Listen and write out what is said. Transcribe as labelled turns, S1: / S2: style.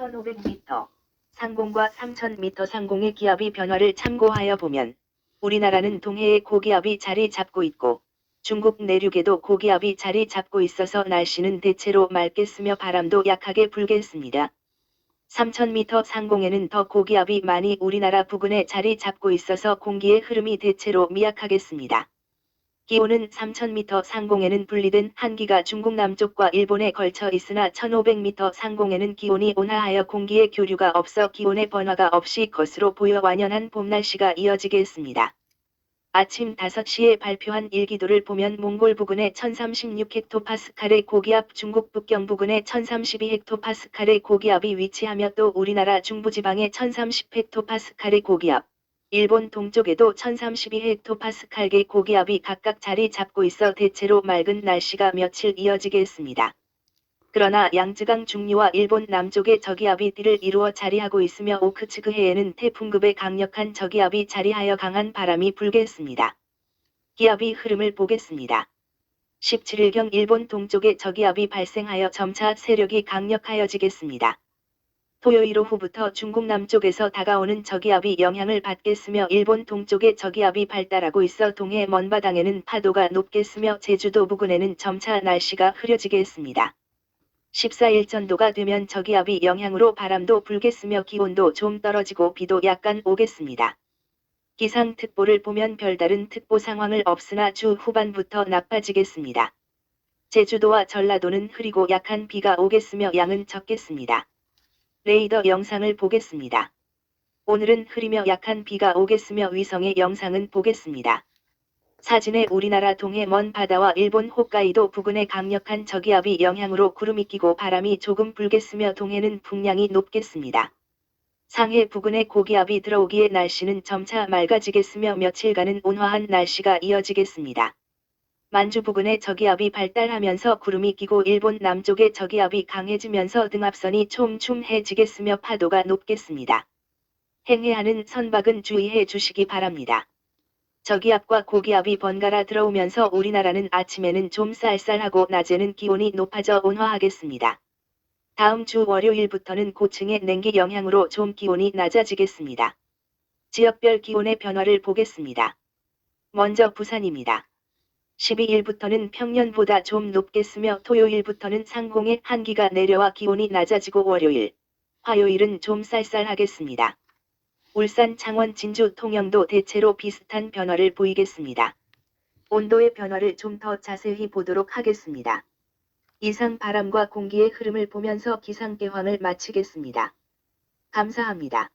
S1: 1500m 상공과 3000m 상공의 기압이 변화를 참고하여 보면 우리나라는 동해에 고기압이 자리 잡고 있고 중국 내륙에도 고기압이 자리 잡고 있어서 날씨는 대체로 맑겠으며 바람도 약하게 불겠습니다. 3000m 상공에는 더 고기압이 많이 우리나라 부근에 자리 잡고 있어서 공기의 흐름이 대체로 미약하겠습니다. 기온은 3000m 상공에는 분리된 한기가 중국 남쪽과 일본에 걸쳐 있으나 1500m 상공에는 기온이 온화하여 공기의 교류가 없어 기온의 변화가 없이 것으로 보여 완연한 봄 날씨가 이어지겠습니다. 아침 5시에 발표한 일기도를 보면 몽골 부근에 1036헥토파스칼의 고기압 중국 북경 부근에 1032헥토파스칼의 고기압이 위치하며 또 우리나라 중부지방에 1030헥토파스칼의 고기압 일본 동쪽에도 1032헥토파스칼의 고기압이 각각 자리 잡고 있어 대체로 맑은 날씨가 며칠 이어지겠습니다. 그러나 양쯔강 중류와 일본 남쪽에 저기압이 띠를 이루어 자리하고 있으며 오크츠그해에는 태풍급의 강력한 저기압이 자리하여 강한 바람이 불겠습니다. 기압이 흐름을 보겠습니다. 17일경 일본 동쪽에 저기압이 발생하여 점차 세력이 강력하여지겠습니다. 토요일 오후부터 중국 남쪽에서 다가오는 저기압이 영향을 받겠으며 일본 동쪽에 저기압이 발달하고 있어 동해 먼바당에는 파도가 높겠으며 제주도 부근에는 점차 날씨가 흐려지겠습니다. 14일 전도가 되면 저기압이 영향으로 바람도 불겠으며 기온도 좀 떨어지고 비도 약간 오겠습니다. 기상특보를 보면 별다른 특보 상황을 없으나 주 후반부터 나빠지겠습니다. 제주도와 전라도는 흐리고 약한 비가 오겠으며 양은 적겠습니다. 레이더 영상을 보겠습니다. 오늘은 흐리며 약한 비가 오겠으며 위성의 영상은 보겠습니다. 사진에 우리나라 동해 먼 바다와 일본 홋카이도 부근의 강력한 저기압이 영향으로 구름이 끼고 바람이 조금 불겠으며 동해는 풍량이 높겠습니다. 상해 부근에 고기압이 들어오기에 날씨는 점차 맑아지겠으며 며칠간은 온화한 날씨가 이어지겠습니다. 만주 부근에 저기압이 발달하면서 구름이 끼고 일본 남쪽에 저기압이 강해지면서 등압선이 촘촘해지겠으며 파도가 높겠습니다. 행해하는 선박은 주의해 주시기 바랍니다. 저기압과 고기압이 번갈아 들어오면서 우리나라는 아침에는 좀 쌀쌀하고 낮에는 기온이 높아져 온화하겠습니다. 다음 주 월요일부터는 고층의 냉기 영향으로 좀 기온이 낮아지겠습니다. 지역별 기온의 변화를 보겠습니다. 먼저 부산입니다. 12일부터는 평년보다 좀 높겠으며 토요일부터는 상공에 한기가 내려와 기온이 낮아지고 월요일, 화요일은 좀 쌀쌀하겠습니다. 울산, 창원, 진주, 통영도 대체로 비슷한 변화를 보이겠습니다. 온도의 변화를 좀 더 자세히 보도록 하겠습니다. 이상 바람과 공기의 흐름을 보면서 기상개황을 마치겠습니다. 감사합니다.